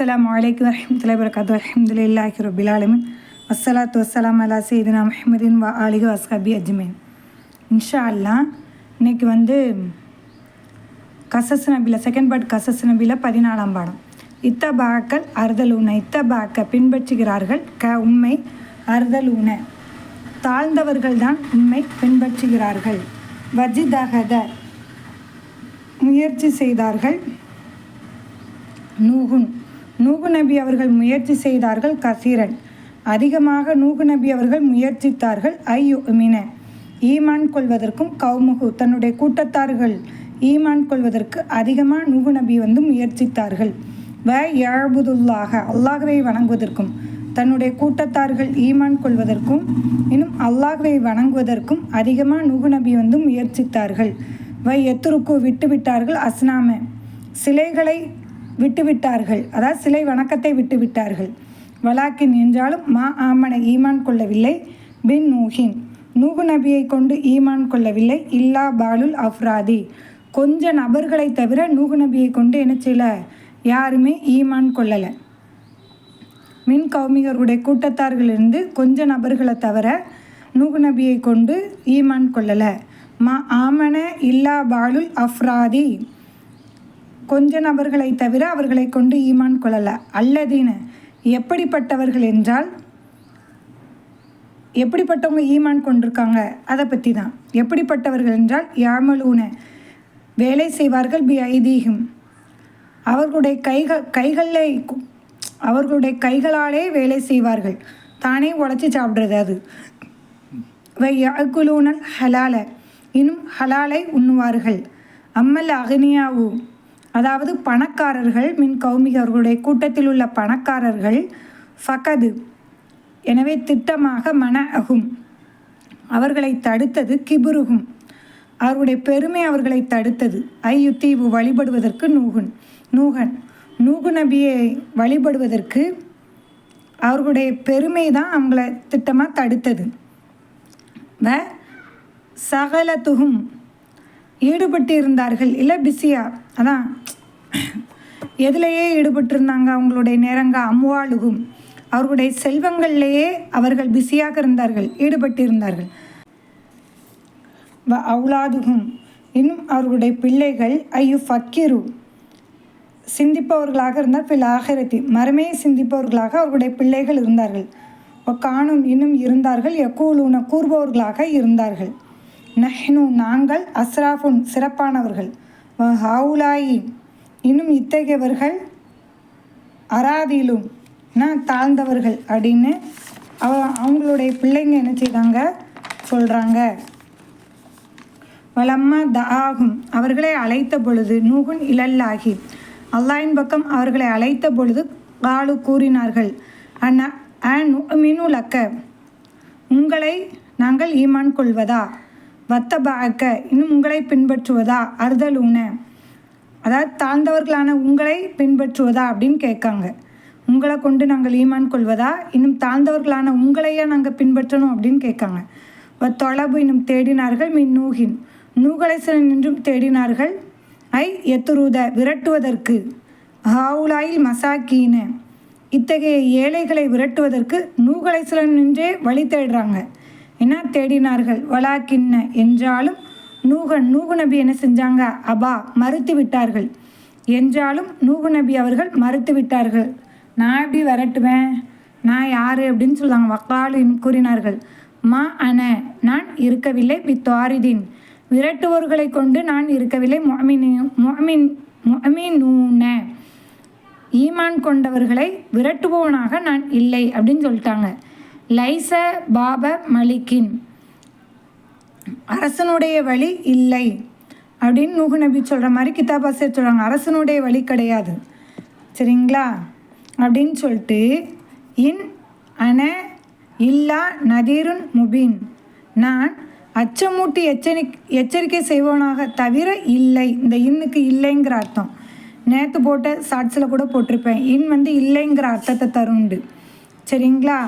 அஸ்லாம் வலைக்கம் வரமத்துல வரகாத்து அலமதுல்லாஹி ரபில் ஆலமின் அஸ்ஸலாத்து வஸ்ஸலாம் அலா சீதனா முஹம்மதின் வா ஆலிகு அஸ்ஹபி அஜ்மீன் இன்ஷா அல்லா இன்னைக்கு வந்து கசஸ் நபியில் செகண்ட் பார்ட் கசஸ் நபியில் பதினாலாம் பாடம். இத்தபாக்கள் அறுதல் உண இத்தபாக்க பின்பற்றுகிறார்கள் க உண்மை அறுதல் உண தாழ்ந்தவர்கள் தான் உண்மை பின்பற்றுகிறார்கள். வஜிதகத முயற்சி செய்தார்கள். நூகுன் நூகு நபி அவர்கள் முயற்சி செய்தார்கள் கசீரன். அதிகமாக நூகு நபி அவர்கள் முயற்சித்தார்கள் ஐயோ மின ஈமான் கொள்வதற்கும் கவுமுகு தன்னுடைய கூட்டத்தார்கள் ஈமான் கொள்வதற்கு அதிகமாக நூகு நபி வந்து முயற்சித்தார்கள். வ யாழ்புதுல்லாக அல்லாஹ்வை வணங்குவதற்கும் தன்னுடைய கூட்டத்தார்கள் ஈமான் கொள்வதற்கும் இன்னும் அல்லாஹ்வை வணங்குவதற்கும் அதிகமாக நூகு நபி வந்து முயற்சித்தார்கள். வை எத்துருக்கு விட்டுவிட்டார்கள் அஸ்னாம. சிலைகளை விட்டுவிட்டார்கள். அதாவது சிலை வணக்கத்தை விட்டுவிட்டார்கள். வலாக்கின் என்றாலும் மா ஆமனை ஈமான் கொள்ளவில்லை. பின் நூஹின் நூகு நபியை கொண்டு ஈமான் கொள்ளவில்லை. இல்லா பாலுல் அஃப்ராதி. கொஞ்ச நபர்களை தவிர நூகு நபியை கொண்டு என்ன செய்யல? யாருமே ஈமான் கொள்ளலை. மின் கௌமிகருடைய கூட்டத்தார்களிலிருந்து கொஞ்ச நபர்களை தவிர நூகு நபியை கொண்டு ஈமான் கொள்ளலை. மா ஆமன இல்லா பாலுல் அஃப்ராதி. கொஞ்ச நபர்களை தவிர அவர்களை கொண்டு ஈமான் கொள்ளல. அல்லதீன எப்படிப்பட்டவர்கள் என்றால் எப்படிப்பட்டவங்க ஈமான் கொண்டிருக்காங்க அதை பற்றி தான். எப்படிப்பட்டவர்கள் என்றால் யாமலூன வேலை செய்வார்கள் பி ஐதீகம் அவர்களுடைய கைகள் கைகளில் அவர்களுடைய கைகளாலே வேலை செய்வார்கள். தானே உழைச்சி சாப்பிட்றது அது. வை அகுலூனல் ஹலால இன்னும் ஹலாலை உண்ணுவார்கள். அம்மல் அகனியாவு அதாவது பணக்காரர்கள் மின் கௌமிக அவர்களுடைய கூட்டத்தில் உள்ள பணக்காரர்கள் ஃபகது. எனவே திட்டமாக மன அகும். அவர்களை தடுத்தது கிபுருகும். அவருடைய பெருமை அவர்களை தடுத்தது. ஐயுத்தீவு வழிபடுவதற்கு நூகுன் நூகன். நூகு நபியை வழிபடுவதற்கு அவர்களுடைய பெருமை தான் அவங்கள திட்டமாக தடுத்தது. வ சகலத்துகும் ஈடுபட்டு இருந்தார்கள் இல்லை பிஸியா? அதான். எதுலேயே ஈடுபட்டிருந்தாங்க அவங்களுடைய நேரங்க? அம்வாளுகும் அவர்களுடைய செல்வங்கள்லேயே அவர்கள் பிஸியாக இருந்தார்கள் ஈடுபட்டு இருந்தார்கள் வ அவுலாதுகும். இன்னும் அவர்களுடைய பிள்ளைகள் ஐயு ஃபக்கிரு. சிந்திப்பவர்களாக இருந்தால் பில் ஆகிரத்தி மரமே சிந்திப்பவர்களாக அவர்களுடைய பிள்ளைகள் இருந்தார்கள். காணும் இன்னும் இருந்தார்கள் எக்கூலூன கூறுபவர்களாக இருந்தார்கள். நஹ்னு நாங்கள் அஸ்ராஃபுன் சிறப்பானவர்கள். ஹவுலாயி இன்னும் இத்தகையவர்கள் அராதிலும் நான் தாழ்ந்தவர்கள் அப்படின்னு அவ அவங்களுடைய பிள்ளைங்க என்ன செய்தாங்க சொல்கிறாங்க வளம்மா தாகும் அவர்களை அழைத்த பொழுது நூகுன் இழல்லாகி. அல்லாயின் பக்கம் அவர்களை அழைத்த பொழுது காலு கூறினார்கள். அண்ணா அன் மினுலக்க உங்களை நாங்கள் ஈமான் கொள்வதா? வத்தபாக்க இன்னும் உங்களை பின்பற்றுவதா? அறுதலூன அதாவது தாழ்ந்தவர்களான உங்களை பின்பற்றுவதா அப்படின்னு கேட்காங்க. உங்களை கொண்டு நாங்கள் ஈமான் கொள்வதா? இன்னும் தாழ்ந்தவர்களான உங்களையே நாங்கள் பின்பற்றணும் அப்படின்னு கேட்காங்க. தொலபு இன்னும் தேடினார்கள் மின் நூகின். நூகலைசனன் நின்றும் தேடினார்கள். ஐ எத்துருத விரட்டுவதற்கு. ஹவுலாயில் மசாக்கீன. இத்தகைய ஏழைகளை விரட்டுவதற்கு நூகலைசலன் நின்றே வழி தேடுறாங்க. என்ன தேடினார்கள்? வலாக்கின்ன என்றாலும் நூகன் நூகு நபி என்ன செஞ்சாங்க? அபா மறுத்து விட்டார்கள். என்றாலும் நூகு நபி அவர்கள் மறுத்து விட்டார்கள். நான் எப்படி விரட்டுவேன்? நான் யார்? அப்படின்னு சொல்லுவாங்க. வக்காலின் கூறினார்கள். மா அன நான் இருக்கவில்லை வித்வாரிதீன் விரட்டுவோர்களை கொண்டு நான் இருக்கவில்லை மொமின் மொமின் மொமினூன ஈமான் கொண்டவர்களை விரட்டுபவனாக நான் இல்லை அப்படின்னு சொல்லிட்டாங்க. லைச பாப மலிக்கின். அரசனுடைய வழி இல்லை அப்படின்னு நூகு நபி சொல்கிற மாதிரி கிதாபாசியர் சொல்கிறாங்க அரசனுடைய வழி கிடையாது. சரிங்களா? அப்படின்னு சொல்லிட்டு இன் அன இல்லா நதீருன் முபீன். நான் அச்சமூட்டி எச்சரி எச்சரிக்கை செய்வனாக தவிர இல்லை. இந்த இன்னுக்கு இல்லைங்கிற அர்த்தம். நேற்று போட்ட ஷார்ட்ஸில் கூட போட்டிருப்பேன். இன் வந்து இல்லைங்கிற அர்த்தத்தை தருண்டு. சரிங்களா?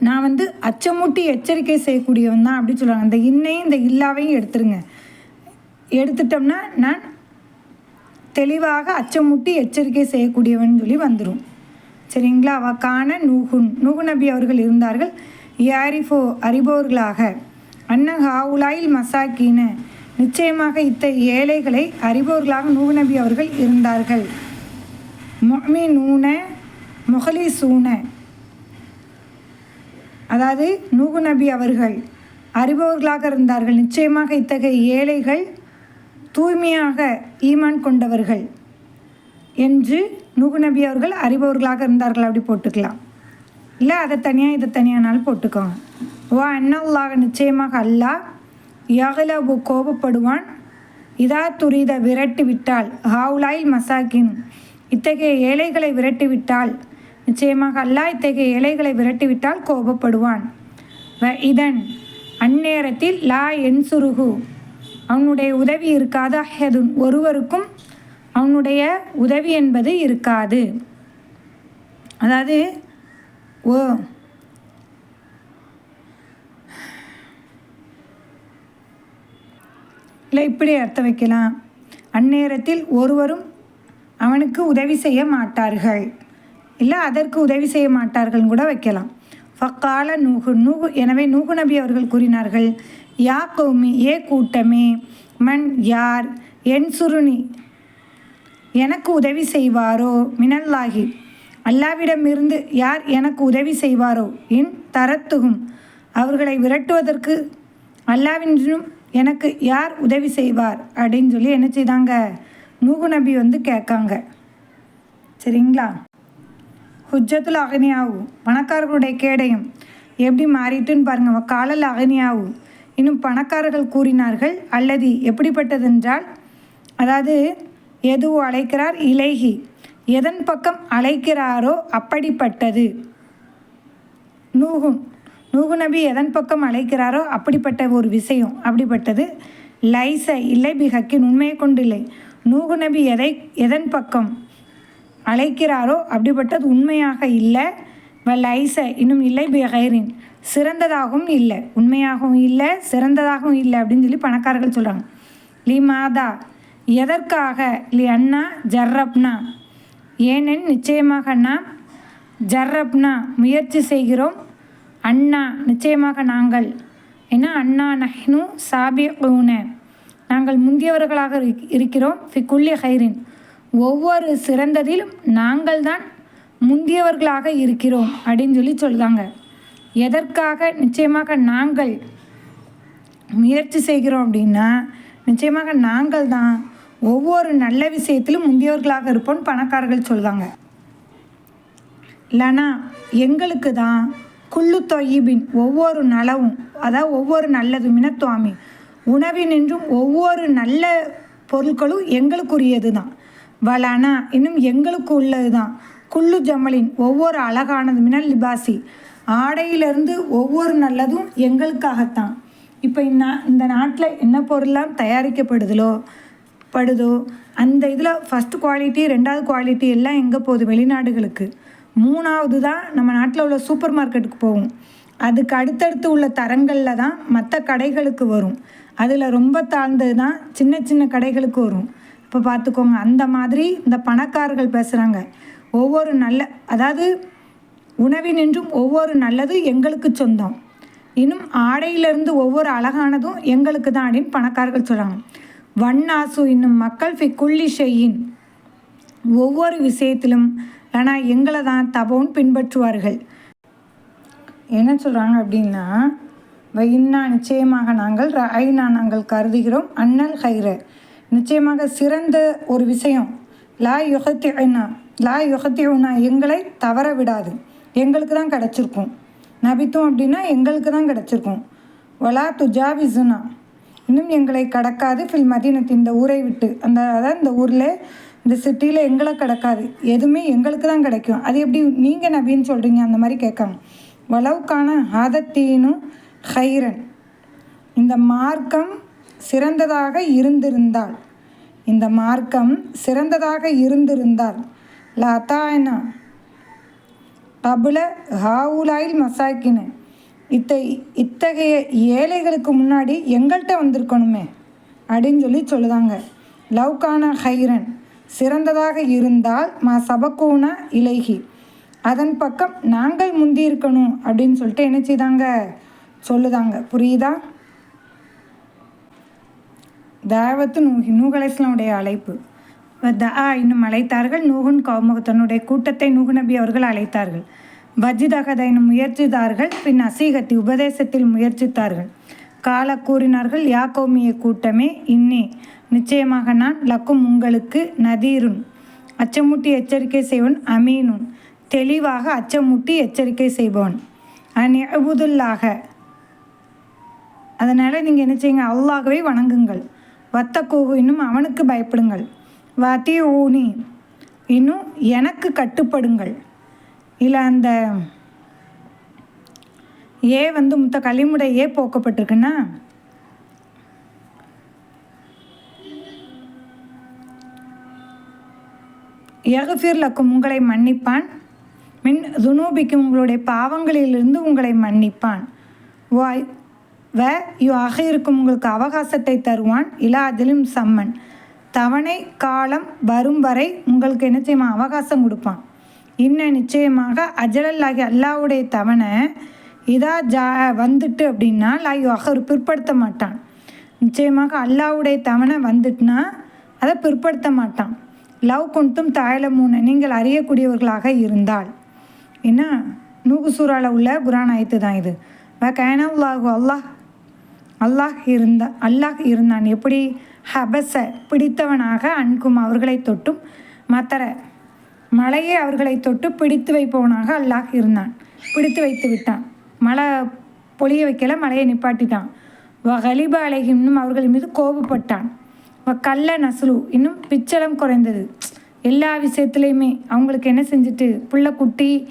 நான் வந்து அச்சமூட்டி எச்சரிக்கை செய்யக்கூடியவன் தான் அப்படின்னு சொல்லுவாங்க. இந்த இன்னையும் இந்த இல்லாவையும் எடுத்துருங்க. எடுத்துட்டோம்னா நான் தெளிவாக அச்சமூட்டி எச்சரிக்கை செய்யக்கூடியவன் சொல்லி வந்துடும் சரிங்களா? வக்கான நூகுன். நூகு நபி அவர்கள் இருந்தார்கள். யாரிஃபோ அறிபவர்களாக. அன்ன ஹாவுலாயில் மசாக்கீன. நிச்சயமாக இத்தகைய ஏழைகளை அறிபவர்களாக நூகு நபி அவர்கள் இருந்தார்கள். மொமி நூன முகலி சூன அதாவது நூகு நபி அவர்கள் அறிபவர்களாக இருந்தார்கள். நிச்சயமாக இத்தகைய ஏழைகள் தூய்மையாக ஈமான் கொண்டவர்கள் என்று நூகு நபி அவர்கள் அறிபவர்களாக இருந்தார்கள். அப்படி போட்டுக்கலாம். இல்லை அதை தனியாக இதை தனியானாலும் போட்டுக்கோங்க. வா அன்னல்லாக நிச்சயமாக அல்லா யகலபு கோபப்படுவான். இதா துரித விரட்டி விட்டால் ஹாவுலாயில் மசாக்கின் இத்தகைய ஏழைகளை விரட்டி விட்டால் நிச்சயமாக அல்லாஹ் இத்தகைய ஏழைகளை விரட்டி விட்டால் கோபப்படுவான். வ இதன் அந்நேரத்தில் லா என்சுருகு அவனுடைய உதவி இருக்காது. அஹதுன் ஒருவருக்கும் அவனுடைய உதவி என்பது இருக்காது. அதாவது ஓ இல்லை இப்படி அர்த்தம் வைக்கலாம். அந்நேரத்தில் ஒருவரும் அவனுக்கு உதவி செய்ய மாட்டார்கள். இல்லை அதற்கு உதவி செய்ய மாட்டார்கள்னு கூட வைக்கலாம். ஃபக்கால நூகு நூகு எனவே நூகு நபி அவர்கள் கூறினார்கள் யா கௌமி ஏ கூட்டமே மண் யார் என் சுருணி எனக்கு உதவி செய்வாரோ மினல்லாகி அல்லாவிடமிருந்து யார் எனக்கு உதவி செய்வாரோ என் தரத்துகும் அவர்களை விரட்டுவதற்கு அல்லாவின்றும் எனக்கு யார் உதவி செய்வார்? அப்படின்னு சொல்லி என்ன செய்தாங்க? நூகு நபி வந்து கேட்காங்க. சரிங்களா? ஹுஜ்ஜத்துல் அகனியாகும் பணக்காரர்களுடைய கேடயம். எப்படி மாறிட்டுன்னு பாருங்க. காலல் அகனியாகும் இன்னும் பணக்காரர்கள் கூறினார்கள். அல்லது எப்படிப்பட்டதென்றால் அதாவது எதுவோ அழைக்கிறார்? இலகி. எதன் பக்கம் அழைக்கிறாரோ அப்படிப்பட்டது. நூகும். நூகு நபி எதன் பக்கம் அழைக்கிறாரோ அப்படிப்பட்ட ஒரு விஷயம். அப்படிப்பட்டது. லைச இல்லை பிஹக்கின் உண்மையை கொண்டில்லை. நூகு நபி எதை எதன் பக்கம்? அழைக்கிறாரோ? அப்படிப்பட்டது உண்மையாக இல்லை. லைச இன்னும் இல்லை பிஹைரின் சிறந்ததாகவும் இல்லை. உண்மையாகவும் இல்லை சிறந்ததாகவும் இல்லை அப்படின்னு சொல்லி பணக்காரர்கள் சொல்கிறாங்க லி மாதா எதற்காக? லி அண்ணா ஜர்ரப்னா. ஏனென் நிச்சயமாக நாம் ஜர்ரப்னா முயற்சி செய்கிறோம். அண்ணா நிச்சயமாக நாங்கள். ஏன்னா அண்ணா நஹ்னு சாபியூன. நாங்கள் முந்தியவர்களாக இருக்கிறோம். ஃபி குல்லி ஹைரின். ஒவ்வொரு சிறந்ததிலும் நாங்கள் தான் முந்தியவர்களாக இருக்கிறோம் அப்படின்னு சொல்லி சொல்லுதாங்க எதற்காக நிச்சயமாக நாங்கள் முயற்சி செய்கிறோம் அப்படின்னா நிச்சயமாக நாங்கள் தான் ஒவ்வொரு நல்ல விஷயத்திலும் முந்தியவர்களாக இருப்போம்னு பணக்காரர்கள் சொல்லுவாங்க இல்லைனா எங்களுக்கு தான் குள்ளு தொய்பின் ஒவ்வொரு நலவும் அதாவது ஒவ்வொரு நல்லதும் இனத்துவாமி. உணவினின்றும் ஒவ்வொரு நல்ல பொருட்களும் எங்களுக்குரியது தான் வலானா இன்னும் எங்களுக்கு உள்ளது தான் குள்ளு ஜமலின் ஒவ்வொரு அழகானது மினல் லிபாசி. ஆடையிலிருந்து ஒவ்வொரு நல்லதும் எங்களுக்காகத்தான். இப்போ இந்த இந்த நாட்டில் என்ன பொருள்லாம் தயாரிக்கப்படுதலோ படுதோ அந்த இதில் ஃபஸ்ட்டு குவாலிட்டி ரெண்டாவது குவாலிட்டி எல்லாம் எங்கே போகுது? வெளிநாடுகளுக்கு. மூணாவது தான் நம்ம நாட்டில் உள்ள சூப்பர் மார்க்கெட்டுக்கு போகும். அதுக்கு அடுத்தடுத்து உள்ள தரங்களில் தான் மற்ற கடைகளுக்கு வரும். அதில் ரொம்ப தாழ்ந்தது தான் சின்ன சின்ன கடைகளுக்கு வரும். இப்போ பார்த்துக்கோங்க அந்த மாதிரி இந்த பணக்காரர்கள் பேசுகிறாங்க ஒவ்வொரு நல்ல அதாவது உணவினின்றும் ஒவ்வொரு நல்லது எங்களுக்கு சொந்தம். இன்னும் ஆடையிலிருந்து ஒவ்வொரு அழகானதும் எங்களுக்கு தான் அப்படின்னு பணக்காரர்கள் சொல்கிறாங்க வண்ணாசு இன்னும் மக்கள் ஃபி குள்ளி செய்யின் ஒவ்வொரு விஷயத்திலும் ஆனால் எங்களை தான் தபவும் பின்பற்றுவார்கள். என்ன சொல்கிறாங்க அப்படின்னா இன்னா நிச்சயமாக நாங்கள் ஐநா நாங்கள் கருதுகிறோம் அண்ணல் ஹைர. நிச்சயமாக சிறந்த ஒரு விஷயம். லா யுகத்தி லா யுகத்தி எங்களை தவற விடாது. எங்களுக்கு தான் கிடச்சிருக்கும். நபித்தும் அப்படின்னா எங்களுக்கு தான் கிடச்சிருக்கும். வலா துஜாவிசுனா இன்னும் எங்களை கடக்காது. ஃபில் மதீனத்து இந்த ஊரை விட்டு. அந்த அதாவது இந்த ஊரில் இந்த சிட்டியில் எங்களை கிடக்காது. எதுவுமே எங்களுக்கு தான் கிடைக்கும். அது எப்படி நீங்கள் நபின்னு சொல்கிறீங்க அந்த மாதிரி கேட்காங்க வளவுக்கான ஆதத்தீனும் ஹைரன். இந்த மார்க்கம் சிறந்ததாக இருந்திருந்தால் இந்த மார்க்கம் சிறந்ததாக இருந்திருந்தால். லதாயனா கபுல ஹாவுலாயில் மசாக்கின. இத்தை இத்தகைய ஏழைகளுக்கு முன்னாடி எங்கள்கிட்ட வந்திருக்கணுமே? அப்படின்னு சொல்லி சொல்லுதாங்க. லவ்கான ஹைரன். சிறந்ததாக இருந்தால் மா சபக்கூனா இலகி அதன் பக்கம் நாங்கள் முந்தி இருக்கணும் அப்படின்னு சொல்லிட்டு என்ன செய்தாங்க? சொல்லுதாங்க. புரியுதா? தாவத்து நூகி நூகலைஸ்லாமுடைய அழைப்பு. தா இன்னும் அழைத்தார்கள். நூகுன் கௌமுக தன்னுடைய கூட்டத்தை நூகு நபி அவர்கள் அழைத்தார்கள். வஜிதகத இன்னும் முயற்சித்தார்கள். பின் அசீகத்தி உபதேசத்தில் முயற்சித்தார்கள். கால கூறினார்கள் யா கௌமிய கூட்டமே இன்னே நிச்சயமாக நான் லக்கும் உங்களுக்கு நதீருன். அச்சமூட்டி எச்சரிக்கை செய்வன் அமீனுன். தெளிவாக அச்சமூட்டி எச்சரிக்கை செய்பவன். அன் அபுதுல்லாக அதனால் நீங்கள் என்ன செய்யுங்க? அல்லாகவே வணங்குங்கள். வத்த கூகு இன்னும் அவனுக்கு பயப்படுங்கள். வாத்தி ஊனி இன்னும் எனக்கு கட்டுப்படுங்கள். இல்லை அந்த ஏ வந்து முத்த கலிமுடை ஏ போக்கப்பட்டிருக்குன்னா? யகஃபீர் லக்கும் உங்களை மன்னிப்பான். மின் துனூபிக்கும் உங்களுடைய பாவங்களிலிருந்து உங்களை மன்னிப்பான். வாய் வ யு ஆக இருக்கும் உங்களுக்கு அவகாசத்தை தருவான். இலா அதிலும் சம்மன். தவணை காலம் வரும் வரை உங்களுக்கு என்ன செய்வான் அவகாசம் கொடுப்பான். இன்னும் நிச்சயமாக அஜலல்லாகி அல்லாவுடைய தவணை இதா ஜா வந்துட்டு அப்படின்னா லாயு அகர் பிற்படுத்த மாட்டான். நிச்சயமாக அல்லாவுடைய தவணை வந்துட்டுனா அதை பிற்படுத்த மாட்டான். லவ் கொண்டும் தாயலமூன நீங்கள் அறியக்கூடியவர்களாக இருந்தால். என்ன? நூகுசூராவில் உள்ள குரான் ஆயத்து தான் இது. வ கேனவுல்லாஹு அல்லாஹ் அல்லாஹ் இருந்த அல்லாஹ் இருந்தான். எப்படி? ஹபச பிடித்தவனாக அன்கும் அவர்களை தொட்டும் மத்தர மலையை அவர்களை தொட்டு பிடித்து வைப்பவனாக அல்லாஹ் இருந்தான். பிடித்து வைத்து விட்டான். மழை பொழிய வைக்கல மலையை நிப்பாட்டிட்டான். வ கலிப இன்னும் அவர்கள் மீது கோபப்பட்டான். வ கல்ல நசுலு இன்னும் பிச்சளம் குறைந்தது. எல்லா விஷயத்துலேயுமே அவங்களுக்கு என்ன செஞ்சுட்டு? புள்ள குட்டி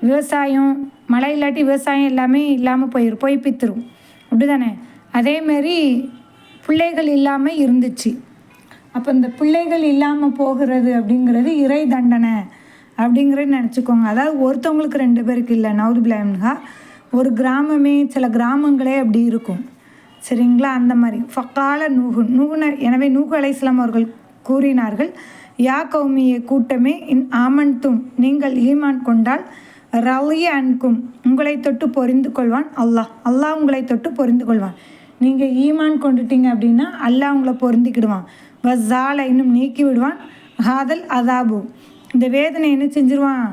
விவசாயம் மழை இல்லாட்டி விவசாயம் எல்லாமே இல்லாமல் போயிடும் போய் பித்துரும் அப்படி தானே அதேமாரி பிள்ளைகள் இல்லாமல் இருந்துச்சு. அப்போ இந்த பிள்ளைகள் இல்லாமல் போகிறது அப்படிங்கிறது இறை தண்டனை அப்படிங்கிறது நினச்சிக்கோங்க. அதாவது ஒருத்தவங்களுக்கு ரெண்டு பேருக்கு இல்லை. நவுது ஒரு கிராமமே சில கிராமங்களே அப்படி இருக்கும். சரிங்களா? அந்த மாதிரி. ஃபக்கால நூகு நூகுன எனவே நூகு அலைஸ்லாம் அவர்கள் கூறினார்கள் யா கௌமிய கூட்டமே இன் ஆமன்தும். நீங்கள் ஈமான் கொண்டால் ரலிய அன்கும். உங்களை தொட்டு பொறிந்து கொள்வான் அல்லாஹ். அல்லாஹ் உங்களை தொட்டு பொரிந்து கொள்வான். நீங்கள் ஈமான் கொண்டுட்டீங்க அப்படின்னா அல்லாஹ் உங்களை பொருந்திக்கிடுவான். வஸால இன்னும் நீக்கி விடுவான். ஹாதல் அதாபு. இந்த வேதனை என்ன செஞ்சிருவான்?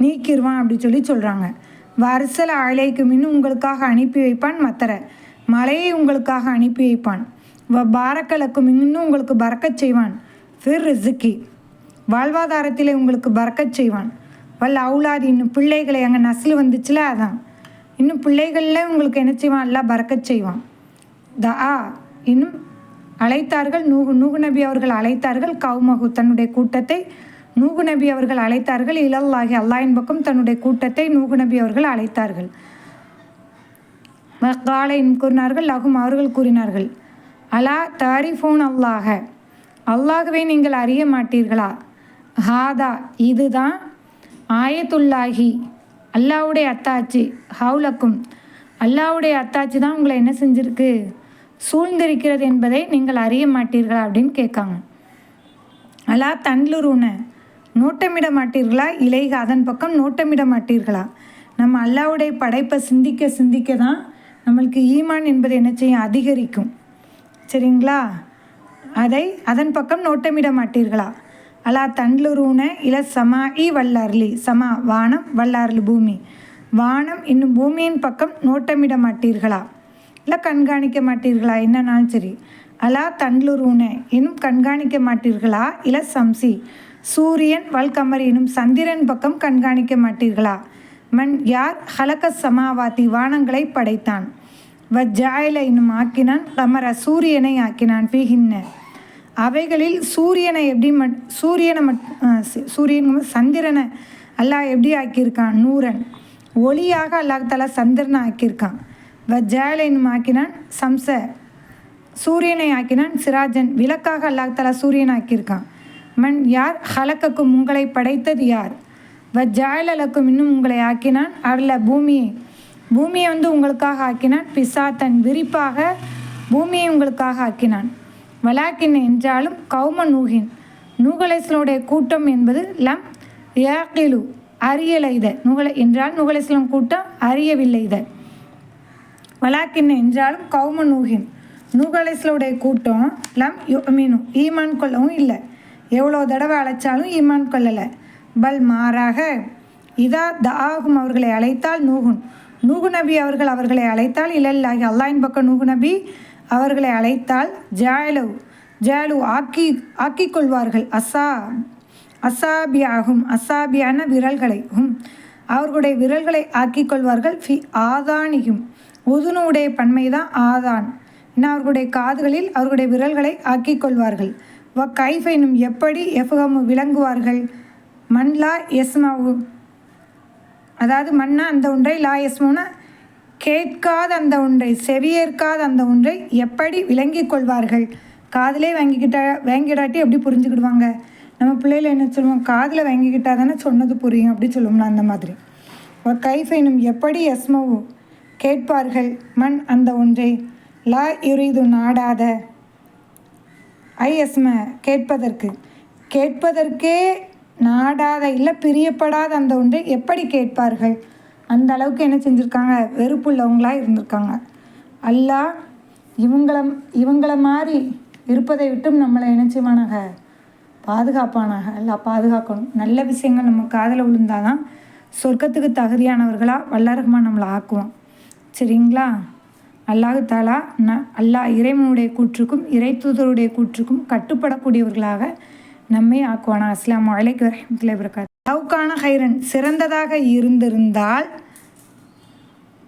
நீக்கிடுவான் அப்படி சொல்லி சொல்கிறாங்க வரிசல் அழைக்கும் இன்னும் உங்களுக்காக அனுப்பி வைப்பான் மத்தர. மலையை உங்களுக்காக அனுப்பி வைப்பான். வ பாரக்கலக்கும் இன்னும் உங்களுக்கு பறக்கச் செய்வான். ஃபிர் ரிசுக்கி வாழ்வாதாரத்திலே உங்களுக்கு பறக்கச் செய்வான். வல்ல அவுலாதி இன்னும் பிள்ளைகளை அங்கே நசில் வந்துச்சுல அதான். இன்னும் பிள்ளைகளில் உங்களுக்கு என்ன செய்வான்? எல்லாம் பறக்கச் செய்வான். த ஆ இன்னும் அழைத்தார்கள் நூகு நூகு நபி அவர்கள் அழைத்தார்கள் கவுமகு தன்னுடைய கூட்டத்தை நூகு நபி அவர்கள் அழைத்தார்கள் இலல்லாகி அல்லாஹின் பக்கம் தன்னுடைய கூட்டத்தை நூகு நபி அவர்கள் அழைத்தார்கள். காலை கூறினார்கள் லகும் அவர்கள் கூறினார்கள் அலா தாரிஃபோன் அல்லாஹ அல்லாகவே நீங்கள் அறிய மாட்டீர்களா? ஹாதா இதுதான் ஆயத்துல்லாஹி அல்லாவுடைய அத்தாச்சி ஹவுலக்கும் அல்லாவுடைய அத்தாச்சி தான் உங்களை என்ன செஞ்சிருக்கு? சூழ்ந்திருக்கிறது என்பதை நீங்கள் அறிய மாட்டீர்களா அப்படின்னு கேட்காங்க. அலா தன்லுருன நோட்டமிட மாட்டீர்களா? இலைக அதன் பக்கம் நோட்டமிட மாட்டீர்களா? நம்ம அல்லாவுடைய படைப்பை சிந்திக்க சிந்திக்க தான் நம்மளுக்கு ஈமான் என்பது என்ன செய்யும்? அதிகரிக்கும். சரிங்களா? அதை அதன் பக்கம் நோட்டமிட மாட்டீர்களா? அலா தன்லுருன ఇలా சமா இ வல்லார்லி சமா வானம் வல்லார்லு பூமி வானம் இன்னும் பூமியின் பக்கம் நோட்டமிட மாட்டீர்களா இல்லை கண்காணிக்க மாட்டீர்களா என்னன்னாலும் சரி அலா தன்லுருன இன்னும் கண்காணிக்க மாட்டீர்களா இல்லை சம்சி சூரியன் வல்கமர் எனும் சந்திரன் பக்கம் கண்காணிக்க மாட்டீர்களா மண் யார் ஹலக சமாவாத்தி வானங்களை படைத்தான் வஜ்ஜாயில இன்னும் ஆக்கினான் கமர சூரியனை ஆக்கினான் பிகின்ன அவைகளில் சூரியனை எப்படி மட் சூரியனை மட் சூரியன் சந்திரனை அல்லாஹ் எப்படி ஆக்கியிருக்கான்? நூரன் ஒளியாக அல்லாஹால சந்திரனை ஆக்கியிருக்கான். வஜ்ஜாயில இன்னும் ஆக்கினான் சம்ச சூரியனை ஆக்கினான் சிராஜன். விளக்காக அல்லாஹால சூரியன் ஆக்கியிருக்கான். மண் யார்? ஹலக்கக்கும் உங்களை படைத்தது யார்? வஜாயலக்கும் இன்னும் உங்களை ஆக்கினான் அருள பூமியை. பூமியை வந்து உங்களுக்காக ஆக்கினான் பிசா தன் விரிப்பாக பூமியை உங்களுக்காக ஆக்கினான். வலாக்கின் என்றாலும் கௌம நூகின். நூகலேஸ்லோடைய கூட்டம் என்பது லம் யாக்கிலு அறியலை இதை நுகலை என்றால் நுகலேஸ்லம் கூட்டம் அறியவில்லை இதை வலாக்கின் என்றாலும் கௌம நூகின். நூகலைசலுடைய கூட்டம் லம் மீனும் ஈமான் கொள்ளவும் இல்லை. எவ்வளோ தடவை அழைச்சாலும் ஈமான் கொள்ளலை. பல் மாறாக இதா தாகும் அவர்களை அழைத்தால் நூகுன். நூகு நபி அவர்கள் அவர்களை அழைத்தால் இல்லல்லாகி அல்லாயின் பக்கம் நூகு நபி அவர்களை அழைத்தால் ஜாலு ஜாலு ஆக்கி ஆக்கிக் கொள்வார்கள் அசா அசாபியாகும் அசாபியான விரல்களை ஹும் அவர்களுடைய விரல்களை ஆக்கிக் கொள்வார்கள் ஃபி ஆதானியும் உதுனுடைய பன்மை தான் ஆதான். இன்னும் அவர்களுடைய காதுகளில் அவர்களுடைய விரல்களை ஆக்கிக் கொள்வார்கள் வ கைஃபைனும் எப்படி எஃப்ஹமு விளங்குவார்கள்? மன்லா எஸ்மாவு அதாவது மண்ணா அந்த ஒன்றை லா எஸ்மோனா கேட்காத அந்த ஒன்றை செவியேற்காத அந்த ஒன்றை எப்படி விளங்கிக் கொள்வார்கள்? காதலே வாங்கிக்கிட்டா வாங்கிடாட்டி எப்படி புரிஞ்சுக்கிடுவாங்க. நம்ம பிள்ளைகளை என்ன சொல்லுவோம்? காதில் வாங்கிக்கிட்டா தானே சொன்னது புரியும் அப்படி சொல்லுவோம்ல அந்த மாதிரி. ஒரு கைஃபைனும் எப்படி எஸ்மவு கேட்பார்கள்? மண் அந்த ஒன்றை லா யுரிது நாடாத. ஐ எஸ்ம கேட்பதற்கு. கேட்பதற்கே நாடாத இல்லை பிரியப்படாத அந்த ஒன்றை எப்படி கேட்பார்கள்? அந்த அளவுக்கு என்ன செஞ்சுருக்காங்க? வெறுப்புள்ளவங்களாக இருந்திருக்காங்க. அல்லாஹ் இவங்கள இவங்கள மாதிரி இருப்பதை விட்டும் நம்மளை என்ன பாதுகாப்பானாக. எல்லாம் பாதுகாக்கணும். நல்ல விஷயங்கள் நம்ம காதில் விழுந்தாதான் சொர்க்கத்துக்கு தகுதியானவர்களாக வல்லரகமாக நம்மளை ஆக்குவோம் சரிங்களா? அல்லாஹு தாலா ந அல்லாஹ் இறைவனுடைய கூற்றுக்கும் இறை தூதருடைய கூற்றுக்கும் கட்டுப்படக்கூடியவர்களாக நம்மை ஆக்குவானா? அஸ்லாம் வலைக்கு வரமத்துல வரகாத் லவ்கான ஹைரன் சிறந்ததாக இருந்திருந்தால்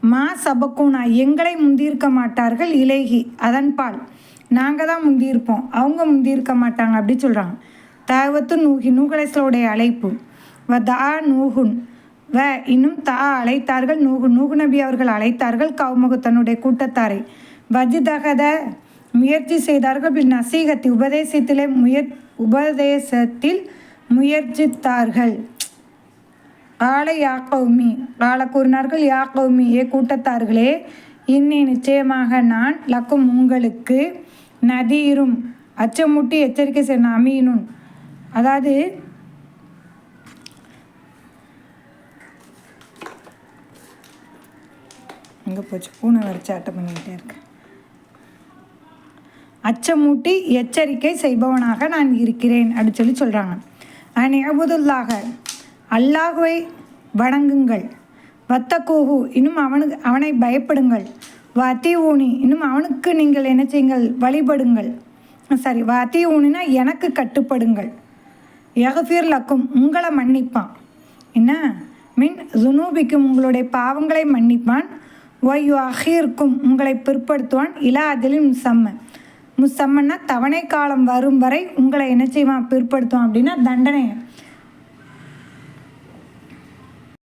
மா சபக்கூனா எங்களை முந்தியிருக்க மாட்டார்கள் இலேகி அதன்பால். நாங்கள் தான் முந்தியிருப்போம் அவங்க முந்தியிருக்க மாட்டாங்க அப்படி சொல்கிறாங்க தாவத்து நூகி நூகலேசலோடைய அழைப்பு. வ தா நூகுன். வ இன்னும் தா அழைத்தார்கள் நூகு நூகு நபி அவர்கள் அழைத்தார்கள் கவுமுகு தன்னுடைய கூட்டத்தாரை. வஜிதகத முயற்சி செய்தார்கள் பின் நசீகத்தி உபதேசத்திலே முயற் உபதேசத்தில் முயற்சித்தார்கள். ஆளை யாக்கவுமி கால கூறினார்கள் யாக்கவுமி ஏ கூட்டத்தார்களே இன்னி நிச்சயமாக நான் லக்கும் உங்களுக்கு நதியிரும் அச்சமூட்டி எச்சரிக்கை செய்ய அமீனும். அதாவது எங்கே போச்சு? பூனை வரைச்சி அட்டை பண்ணிக்கிட்டே இருக்கேன் அச்சமூட்டி எச்சரிக்கை செய்பவனாக நான் இருக்கிறேன் அப்படின்னு சொல்லி சொல்கிறாங்க அநேபுதுல்லாக அல்லாஹுவை வணங்குங்கள். வத்தக்கூஹு இன்னும் அவனுக்கு அவனை பயப்படுங்கள். வத்தி ஊனி இன்னும் அவனுக்கு நீங்கள் என்ன செய்யுங்கள்? வழிபடுங்கள். சாரி வத்தி ஊனினா எனக்கு கட்டுப்படுங்கள். யகஃபீர் லக்கும் உங்களை மன்னிப்பான். என்ன? மின் ஜுனூபிக்கும் உங்களுடைய பாவங்களை மன்னிப்பான். ஒய்யு அஹீர்க்கும் உங்களை பிற்படுத்துவான். இலா அதிலும் முசம்ம முசம்மன்னா தவணை காலம் வரும் வரை உங்களை என்ன செய்வான் பிற்படுத்துவான் அப்படின்னா தண்டனை